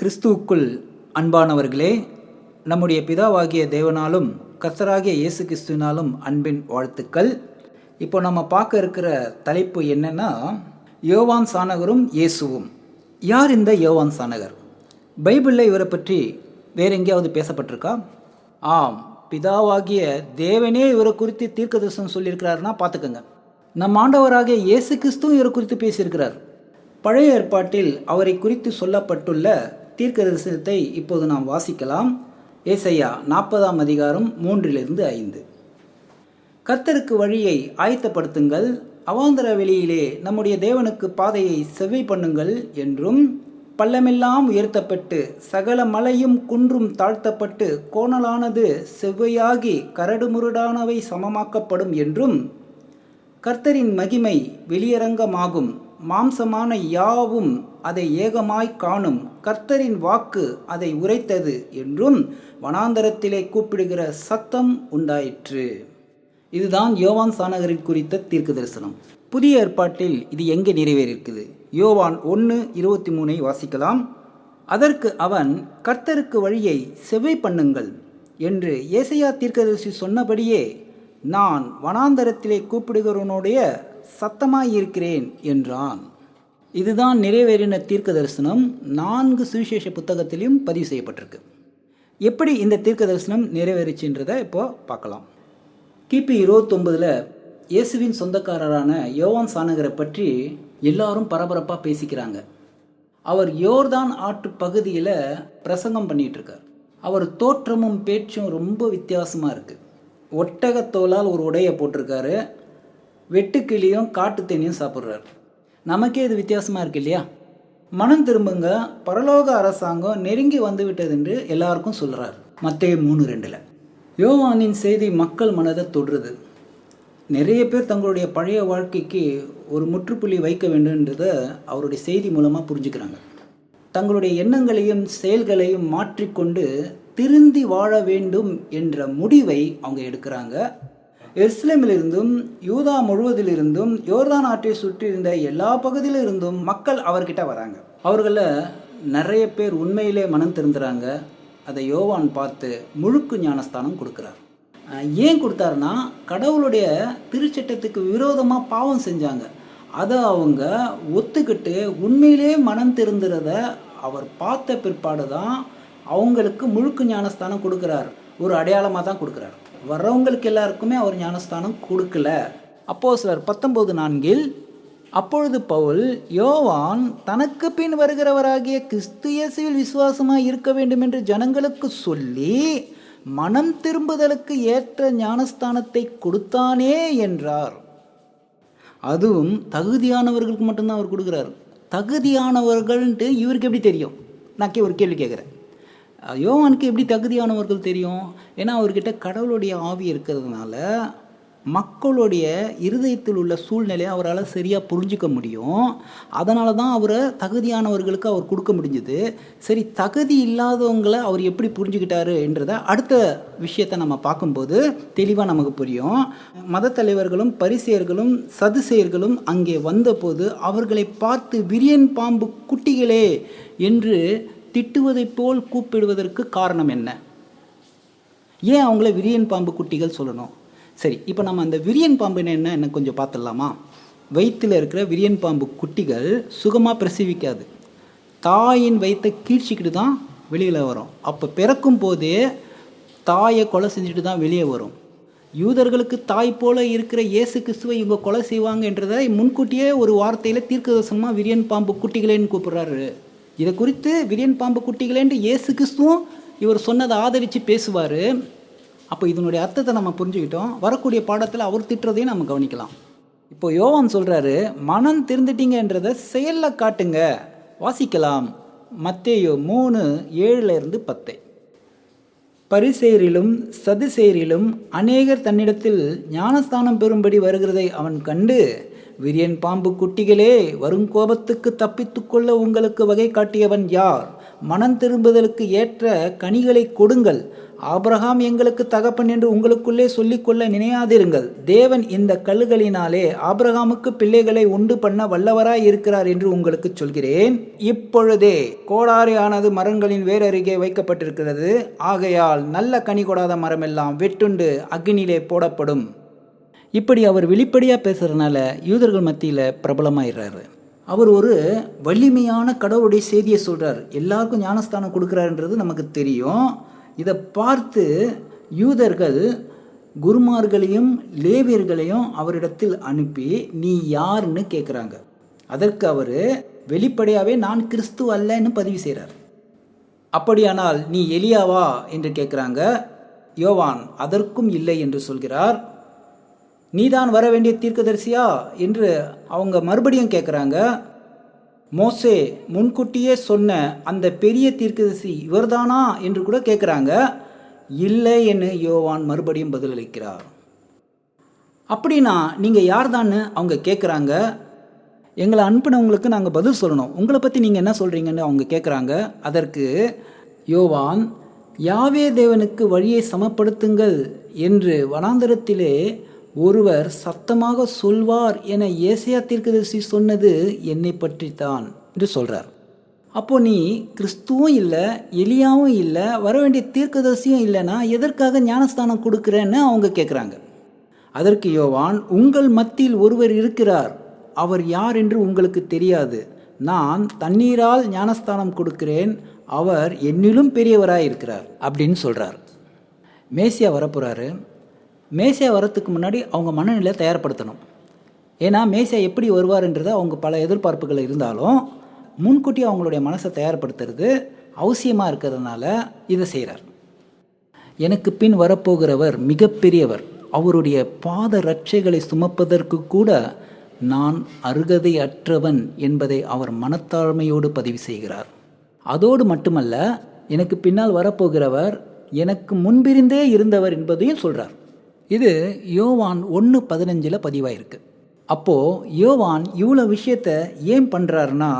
கிறிஸ்துவுக்குள் அன்பானவர்களே நம்முடைய பிதாவாகிய தேவனாலும் கர்த்தராகிய இயேசு கிறிஸ்துவினாலும் அன்பின் வாழ்த்துக்கள். இப்போ நம்ம பார்க்க இருக்கிற தலைப்பு என்னென்னா யோவான் சானகரும் இயேசுவும். யார் இந்த யோவான் சானகர்? பைபிளில் இவரை பற்றி வேற எங்கேயாவது பேசப்பட்டிருக்கா? ஆம் பிதாவாகிய தேவனே இவரை குறித்து தீர்க்கதரிசனம் சொல்லியிருக்கிறாருன்னா பார்த்துக்கோங்க. நம் ஆண்டவராகிய இயேசு கிறிஸ்துவும் இவரை குறித்து பேசியிருக்கிறார். பழைய ஏற்பாட்டில் அவரை குறித்து சொல்லப்பட்டுள்ள தீர்க்க தரிசனத்தை இப்போது நாம் வாசிக்கலாம். ஏசையா நாற்பதாம் அதிகாரம் மூன்றிலிருந்து ஐந்து. கர்த்தருக்கு வழியை ஆயத்தப்படுத்துங்கள். அவாந்தர வெளியிலே நம்முடைய தேவனுக்கு பாதையை செவ்வை பண்ணுங்கள் என்றும் பள்ளமெல்லாம் உயர்த்தப்பட்டு சகல மலையும் குன்றும் தாழ்த்தப்பட்டு கோணலானது செவ்வையாகி கரடுமுரடானவை சமமாக்கப்படும் என்றும் கர்த்தரின் மகிமை வெளியரங்கமாகும். மாம்சமான யாவும் அதை ஏகமாய் காணும். கர்த்தரின் வாக்கு அதை உரைத்தது என்றும் வனாந்தரத்திலே கூப்பிடுகிற சத்தம் உண்டாயிற்று. இதுதான் யோவான் சானகரின் குறித்த தீர்க்க தரிசனம் புதிய ஏற்பாட்டில் இது எங்கே நிறைவேறியிருக்குது யோவான் ஒன்று இருபத்தி மூணை வாசிக்கலாம். அதற்கு அவன் கர்த்தருக்கு வழியை செவ்வை பண்ணுங்கள் என்று ஏசையா தீர்க்கதரிசி சொன்னபடியே நான் வனாந்தரத்திலே கூப்பிடுகிறவனுடைய சத்தமாயிருக்கிறேன் என்றான். இதுதான் நிறைவேறின தீர்க்க தரிசனம் நான்கு சுவிசேஷ புத்தகத்திலையும் பதிவு செய்யப்பட்டிருக்கு. எப்படி இந்த தீர்க்க தரிசனம் நிறைவேறிச்சுன்றதை இப்போது பார்க்கலாம். கிபி இருபத்தொன்பதில் இயேசுவின் சொந்தக்காரரான யோவான் சானகரை பற்றி எல்லாரும் பரபரப்பாக பேசிக்கிறாங்க. அவர் யோர்தான் ஆற்று பகுதியில் பிரசங்கம் பண்ணிகிட்ருக்கார். அவர் தோற்றமும் பேச்சும் ரொம்ப வித்தியாசமாக இருக்குது ஒட்டகத்தோலால் ஒரு உடையை போட்டிருக்காரு. வெட்டுக்கிளியும் காட்டு தேனியும் சாப்பிட்றாரு. நமக்கே இது வித்தியாசமாக இருக்கு இல்லையா? மனம் திரும்புங்க பரலோக அரசாங்கம் நெருங்கி வந்துவிட்டது என்று எல்லாருக்கும் சொல்கிறார் மத்திய மூணு ரெண்டில். யோவானின் செய்தி மக்கள் மனதை தொடுறது. நிறைய பேர் தங்களுடைய பழைய வாழ்க்கைக்கு ஒரு முற்றுப்புள்ளி வைக்க வேண்டும்ன்றதை அவருடைய செய்தி மூலமாக புரிஞ்சுக்கிறாங்க. தங்களுடைய எண்ணங்களையும் செயல்களையும் மாற்றிக்கொண்டு திருந்தி வாழ வேண்டும் என்ற முடிவை அவங்க எடுக்கிறாங்க. எஸ்லிமிலிருந்தும் யூதா முழுவதிலிருந்தும் யோர்தான் ஆற்றை சுற்றி இருந்த எல்லா பகுதியிலிருந்தும் மக்கள் அவர்கிட்ட வராங்க. அவர்களில் நிறைய பேர் உண்மையிலே மனம் திருந்துறாங்க. அதை யோவான் பார்த்து முழுக்கு ஞானஸ்தானம் கொடுக்குறார். ஏன் கொடுத்தாருன்னா கடவுளுடைய திருச்சட்டத்துக்கு விரோதமாக பாவம் செஞ்சாங்க. அதை அவங்க ஒத்துக்கிட்டு உண்மையிலே மனம் திருந்துறத அவர் பார்த்த பிற்பாடு தான் அவங்களுக்கு முழுக்கு ஞானஸ்தானம் கொடுக்குறார். ஒரு அடையாளமாக தான் கொடுக்குறாரு. வர்றவங்களுக்கு எல்லாருக்குமே அவர் ஞானஸ்தானம் கொடுக்கல. அப்போ சிலர் பத்தொம்போது நான்கில் அப்பொழுது பவுல் யோவான் தனக்கு பின் வருகிறவராகிய கிறிஸ்து இயேசுவில் விசுவாசமாக இருக்க வேண்டும் என்று ஜனங்களுக்கு சொல்லி மனம் திரும்புதலுக்கு ஏற்ற ஞானஸ்தானத்தை கொடுத்தானே என்றார். அதுவும் தகுதியானவர்களுக்கு மட்டும்தான் அவர் கொடுக்குறாரு. தகுதியானவர்கள்ன்ட்டு இவருக்கு எப்படி தெரியும்? நான் ஒரு கேள்வி கேட்குறேன். யோவானுக்கு எப்படி தகுதியானவர்கள் தெரியும்? ஏன்னா அவர்கிட்ட கடவுளுடைய ஆவி இருக்கிறதுனால மக்களுடைய இருதயத்தில் உள்ள சூழ்நிலையை அவரால் சரியாக புரிஞ்சுக்க முடியும். அதனால தான் அவரை தகுதியானவர்களுக்கு அவர் கொடுக்க முடிஞ்சது. சரி தகுதி இல்லாதவங்களை அவர் எப்படி புரிஞ்சுக்கிட்டாரு என்றதை அடுத்த விஷயத்தை நம்ம பார்க்கும்போது தெளிவாக நமக்கு புரியும். மத தலைவர்களும் பரிசெயர்களும் சதுசெயர்களும் அங்கே வந்தபோது அவர்களை பார்த்து விரியன் பாம்பு குட்டிகளே என்று திட்டுவதைப் போல் கூப்பிடுவதற்கு காரணம் என்ன? ஏன் அவங்கள விரியன் பாம்பு குட்டிகள் சொல்லணும்? சரி இப்போ நம்ம அந்த விரியன் பாம்பு என்ன என்ன கொஞ்சம் பார்த்துடலாமா? வயிற்றில் இருக்கிற விரியன் பாம்பு குட்டிகள் சுகமாக பிரசவிக்காது. தாயின் வயிற்றை கீழ்ச்சிக்கிட்டு தான் வெளியில் வரும். அப்போ பிறக்கும் போதே தாயை கொலை செஞ்சுட்டு தான் வெளியே வரும். யூதர்களுக்கு தாய் போல இருக்கிற இயேசு கிறிஸ்துவை இவங்க கொலை செய்வாங்கன்றதை முன்கூட்டியே ஒரு வார்த்தையில் தீர்க்கதர்சனமாக விரியன் பாம்பு குட்டிகளேன்னு கூப்பிட்றாரு. இதை குறித்து விரியன் பாம்பு குட்டிகளேண்டு இயேசு கிறிஸ்துவும் இவர் சொன்னதை ஆதரித்து பேசுவார். அப்போ இதனுடைய அர்த்தத்தை நம்ம புரிஞ்சுக்கிட்டோம். வரக்கூடிய பாடத்தில் அவர் திட்டுறதையும் நம்ம கவனிக்கலாம். இப்போ யோவான் சொல்கிறாரு மனம் திருந்துட்டீங்கன்றதை செயலில் காட்டுங்க. வாசிக்கலாம். மத்தேயோ மூணு ஏழுலேருந்து பத்தை பத்து. பரிசேரிலும் சதுசேரிலும் அநேகர் தன்னிடத்தில் ஞானஸ்தானம் பெறும்படி வருகிறதை அவன் கண்டு விரியன் பாம்பு குட்டிகளே வரும் கோபத்துக்கு தப்பித்துக்கொள்ள உங்களுக்கு வகை காட்டியவன் யார்? மனம் திரும்புதலுக்கு ஏற்ற கனிகளை கொடுங்கள். ஆபிரகாம் எங்களுக்கு தகப்பன் என்று உங்களுக்குள்ளே சொல்லிக்கொள்ள நினையாதிருங்கள். தேவன் இந்த கல்லுகளினாலே ஆபிரகாமுக்கு பிள்ளைகளை உண்டு பண்ண வல்லவராய் இருக்கிறார் என்று உங்களுக்கு சொல்கிறேன். இப்பொழுதே கோடாரியானது மரங்களின் வேரருகே வைக்கப்பட்டிருக்கிறது. ஆகையால் நல்ல கனி கொடாத மரமெல்லாம் வெட்டுண்டு அக்னியிலே போடப்படும். இப்படி அவர் வெளிப்படையாக பேசுகிறதுனால யூதர்கள் மத்தியில் பிரபலமாயிடுறாரு அவர் ஒரு வலிமையான கடவுளுடைய செய்தியை சொல்கிறார் எல்லாருக்கும் ஞானஸ்தானம் கொடுக்குறாருன்றது நமக்கு தெரியும். இதை பார்த்து யூதர்கள் குருமார்களையும் லேவியர்களையும் அவரிடத்தில் அனுப்பி நீ யாருன்னு கேட்குறாங்க அதற்கு அவர் வெளிப்படையாகவே நான் கிறிஸ்து அல்லன்னு பதிவு செய்கிறார் அப்படியானால் நீ எலியாவா? என்று கேட்குறாங்க யோவான் அதற்கும் இல்லை என்று சொல்கிறார். நீதான் வர வேண்டிய தீர்க்கதரிசியா? என்று அவங்க மறுபடியும் கேட்குறாங்க மோசே முன்கூட்டியே சொன்ன அந்த பெரிய தீர்க்கதரிசி இவர்தானா? என்று கூட கேட்குறாங்க இல்லை என்று யோவான் மறுபடியும் பதிலளிக்கிறார். அப்படின்னா நீங்கள் யார்தான்னு அவங்க கேட்குறாங்க எங்களை அனுப்பினவங்களுக்கு நாங்கள் பதில் சொல்லணும். உங்களை பற்றி நீங்கள் என்ன சொல்கிறீங்கன்னு அவங்க கேட்குறாங்க அதற்கு யோவான் யாவே தேவனுக்கு வழியை சமப்படுத்துங்கள் என்று வனாந்தரத்திலே ஒருவர் சத்தமாக சொல்வார் என ஏசையா தீர்க்கதரிசி சொன்னது என்னை பற்றித்தான் என்று சொல்கிறார் அப்போ நீ கிறிஸ்துவும் இல்லை எலியாவும் இல்லை வர வேண்டிய தீர்க்கதரிசியும் இல்லைன்னா எதற்காக ஞானஸ்தானம் கொடுக்குறேன்னு அவங்க கேட்குறாங்க அதற்கு யோவான் உங்கள் மத்தியில் ஒருவர் இருக்கிறார். அவர் யார் என்று உங்களுக்கு தெரியாது. நான் தண்ணீரால் ஞானஸ்தானம் கொடுக்கிறேன். அவர் என்னிலும் பெரியவராக இருக்கிறார் அப்படின்னு சொல்கிறார் மேசியா வரப்போகிறாரு மேசியா வரத்துக்கு முன்னாடி அவங்க மனநிலையை தயார்படுத்தணும். ஏன்னா மேசியா எப்படி வருவார்ன்றது அவங்க பல எதிர்பார்ப்புகள் இருந்தாலும் முன்கூட்டி அவங்களுடைய மனசை தயார்படுத்துறது அவசியமாக இருக்கிறதுனால இதை செய்கிறார் எனக்கு பின் வரப்போகிறவர் மிகப்பெரியவர். அவருடைய பாத ரட்சைகளை சுமப்பதற்கு கூட நான் அருகதை அற்றவன் என்பதை அவர் மனத்தாழ்மையோடு பதிவு செய்கிறார். அதோடு மட்டுமல்ல எனக்கு பின்னால் வரப்போகிறவர் எனக்கு முன்பிருந்தே இருந்தவர் என்பதையும் சொல்கிறார் இது யோவான் ஒன்று பதினஞ்சில் பதிவாயிருக்கு. அப்போது யோவான் இவ்வளோ விஷயத்த ஏன் பண்ணுறாருன்னா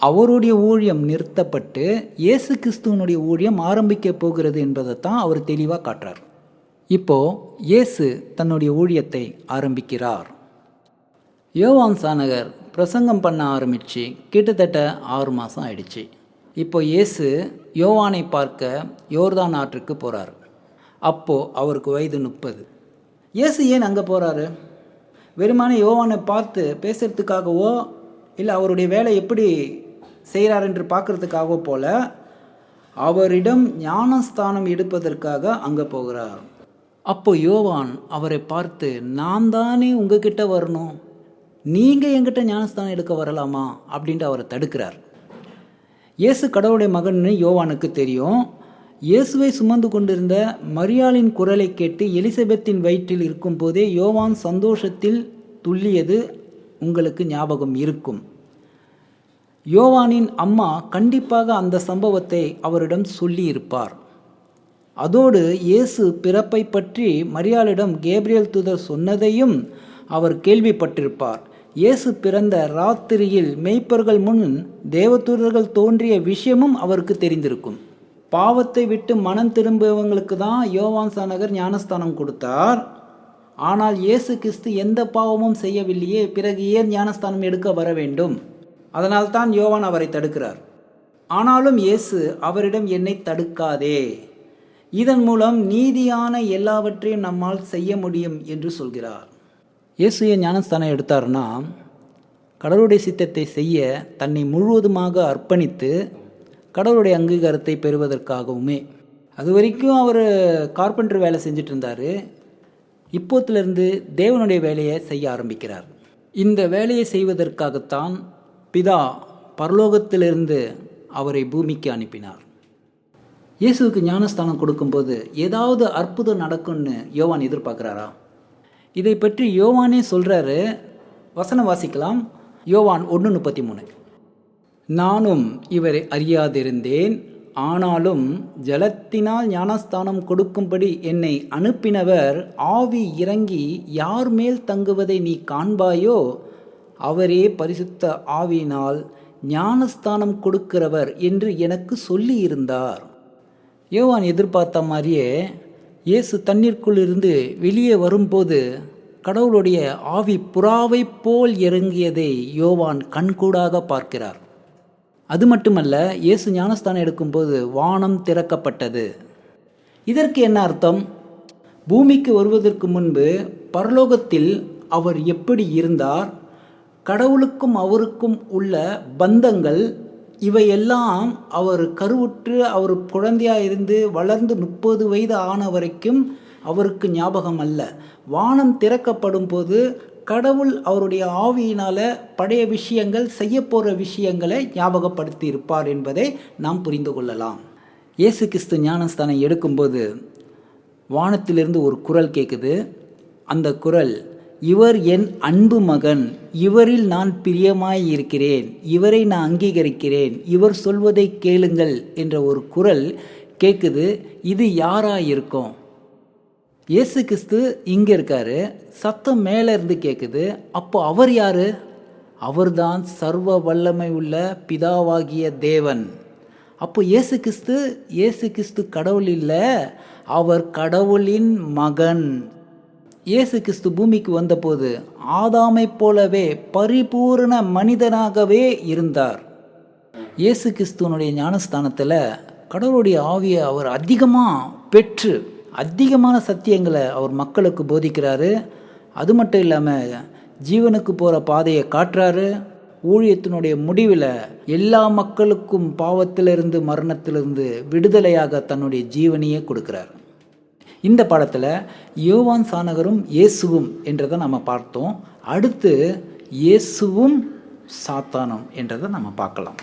அவருடைய ஊழியம் நிறுத்தப்பட்டு இயேசு கிறிஸ்துவனுடைய ஊழியம் ஆரம்பிக்க போகிறது என்பதை தான் அவர் தெளிவாக காட்டுறார். இப்போது இயேசு தன்னுடைய ஊழியத்தை ஆரம்பிக்கிறார். யோவான் சானகர் பிரசங்கம் பண்ண ஆரம்பித்து கிட்டத்தட்ட ஆறு மாதம் ஆயிடுச்சு. இப்போ இயேசு யோவானை பார்க்க யோர்தான் ஆற்றுக்கு போகிறார் அப்போது அவருக்கு வயது முப்பது. இயேசு ஏன் அங்கே போகிறாரு வெறுமான யோவானை பார்த்து பேசுறதுக்காகவோ இல்லை அவருடைய வேலை எப்படி செய்கிறார் என்று பார்க்குறதுக்காகவோ போல அவரிடம் ஞானஸ்தானம் எடுப்பதற்காக அங்கே போகிறார். அப்போ யோவான் அவரை பார்த்து நான் தானே உங்ககிட்ட வரணும்? நீங்கள் எங்கிட்ட ஞானஸ்தானம் எடுக்க வரலாமா? அப்படின்ட்டு அவரை தடுக்கிறார். இயேசு கடவுளுடைய மகன்னு யோவானுக்கு தெரியும். இயேசுவை சுமந்து கொண்டிருந்த மரியாளின் குரலை கேட்டு எலிசபெத்தின் வயிற்றில் இருக்கும்போதே யோவான் சந்தோஷத்தில் துள்ளியது உங்களுக்கு ஞாபகம் இருக்கும். யோவானின் அம்மா கண்டிப்பாக அந்த சம்பவத்தை அவரிடம் சொல்லியிருப்பார். அதோடு இயேசு பிறப்பை பற்றி மரியாளிடம் கேப்ரியல் தூதர் சொன்னதையும் அவர் கேள்விப்பட்டிருப்பார். இயேசு பிறந்த ராத்திரியில் மெய்ப்பர்கள் முன் தேவதூதர்கள் தோன்றிய விஷயமும் அவருக்கு தெரிந்திருக்கும். பாவத்தை விட்டு மனம் திரும்புவங்களுக்கு தான் யோவான் சானகர் ஞானஸ்தானம் கொடுத்தார். ஆனால் இயேசு கிறிஸ்து எந்த பாவமும் செய்யவில்லையே பிறகு ஏன் ஞானஸ்தானம் எடுக்க வர வேண்டும்? அதனால்தான் யோவான் அவரை தடுக்கிறார். ஆனாலும் இயேசு அவரிடம் என்னை தடுக்காதே. இதன் மூலம் நீதியான எல்லாவற்றையும் நம்மால் செய்ய முடியும் என்று சொல்கிறார். இயேசு ஏன் ஞானஸ்தானம் எடுத்தார்னா கடவுளுடைய சித்தத்தை செய்ய தன்னை முழுவதுமாக அர்ப்பணித்து கடவுளுடைய அங்கீகாரத்தை பெறுவதற்காகவுமே. அது வரைக்கும் அவர் கார்பெண்டர் வேலை செஞ்சுட்டு இருந்தார் இப்போத்திலிருந்து தேவனுடைய வேலையை செய்ய ஆரம்பிக்கிறார். இந்த வேலையை செய்வதற்காகத்தான் பிதா பரலோகத்திலிருந்து அவரை பூமிக்கு அனுப்பினார். இயேசுவுக்கு ஞானஸ்தானம் கொடுக்கும்போது ஏதாவது அற்புதம் நடக்கும்னு யோவான் எதிர்பார்க்குறாரா? இதை பற்றி யோவானே சொல்கிறாரு வசனம் வாசிக்கலாம். யோவான் ஒன்று முப்பத்தி மூணு. நானும் இவரை அறியாதிருந்தேன். ஆனாலும் ஜலத்தினால் ஞானஸ்தானம் கொடுக்கும்படி என்னை அனுப்பினவர் ஆவி இறங்கி யார் மேல் தங்குவதை நீ காண்பாயோ அவரே பரிசுத்த ஆவியினால் ஞானஸ்தானம் கொடுக்கிறவர் என்று எனக்கு சொல்லியிருந்தார். யோவான் எதிர்பார்த்த மாதிரியே இயேசு தண்ணீருக்குள் இருந்து வெளியே வரும்போது கடவுளுடைய ஆவி புறாவைப் போல் இறங்கியதை யோவான் கண்கூடாக பார்க்கிறார். அது மட்டுமல்ல இயேசு ஞானஸ்தானம் எடுக்கும்போது வானம் திறக்கப்பட்டது. இதற்கு என்ன அர்த்தம்? பூமிக்கு வருவதற்கு முன்பு பரலோகத்தில் அவர் எப்படி இருந்தார்? கடவுளுக்கும் அவருக்கும் உள்ள பந்தங்கள் இவையெல்லாம் அவர் கருவுற்று அவர் குழந்தையாக இருந்து வளர்ந்து முப்பது வயது ஆன வரைக்கும் அவருக்கு ஞாபகம் அல்ல. வானம் திறக்கப்படும் போது கடவுள் அவருடைய ஆவியினால் பழைய விஷயங்கள் செய்ய போகிற விஷயங்களை ஞாபகப்படுத்தி இருப்பார் என்பதை நாம் புரிந்து கொள்ளலாம். இயேசு கிறிஸ்து ஞானஸ்தானம் எடுக்கும்போது வானத்திலிருந்து ஒரு குரல் கேட்குது அந்த குரல் இவர் என் அன்பு மகன் இவரில் நான் பிரியமாய் இருக்கிறேன் இவரை நான் அங்கீகரிக்கிறேன் இவர் சொல்வதை கேளுங்கள் என்ற ஒரு குரல் கேட்குது இது யாராக இருக்கும் இயேசு கிறிஸ்து இங்கே இருக்காரு. சத்தம் மேலே இருந்து கேட்குது அப்போ அவர் யார்? அவர்தான் சர்வ வல்லமை உள்ள பிதாவாகிய தேவன். அப்போ இயேசு கிறிஸ்து இயேசு கிறிஸ்து கடவுள் இல்லை அவர் கடவுளின் மகன். இயேசு கிறிஸ்து பூமிக்கு வந்தபோது ஆதாமைப் போலவே பரிபூரண மனிதனாகவே இருந்தார். இயேசு கிறிஸ்துவனுடைய ஞானஸ்தானத்தில் கடவுளுடைய ஆவியை அவர் அதிகமாக பெற்று அதிகமான சத்தியங்களை அவர் மக்களுக்கு போதிக்கிறாரு. அது மட்டும் இல்லாமல் ஜீவனுக்கு போகிற பாதையை காட்டுறாரு. ஊழியத்தினுடைய முடிவில் எல்லா மக்களுக்கும் பாவத்திலிருந்து மரணத்திலிருந்து விடுதலையாக தன்னுடைய ஜீவனையே கொடுக்கிறார். இந்த படத்தில் யோவான் சானகரும் இயேசுவும் என்றதை நம்ம பார்த்தோம். அடுத்து இயேசுவும் சாத்தானும் என்றதை நம்ம பார்க்கலாம்.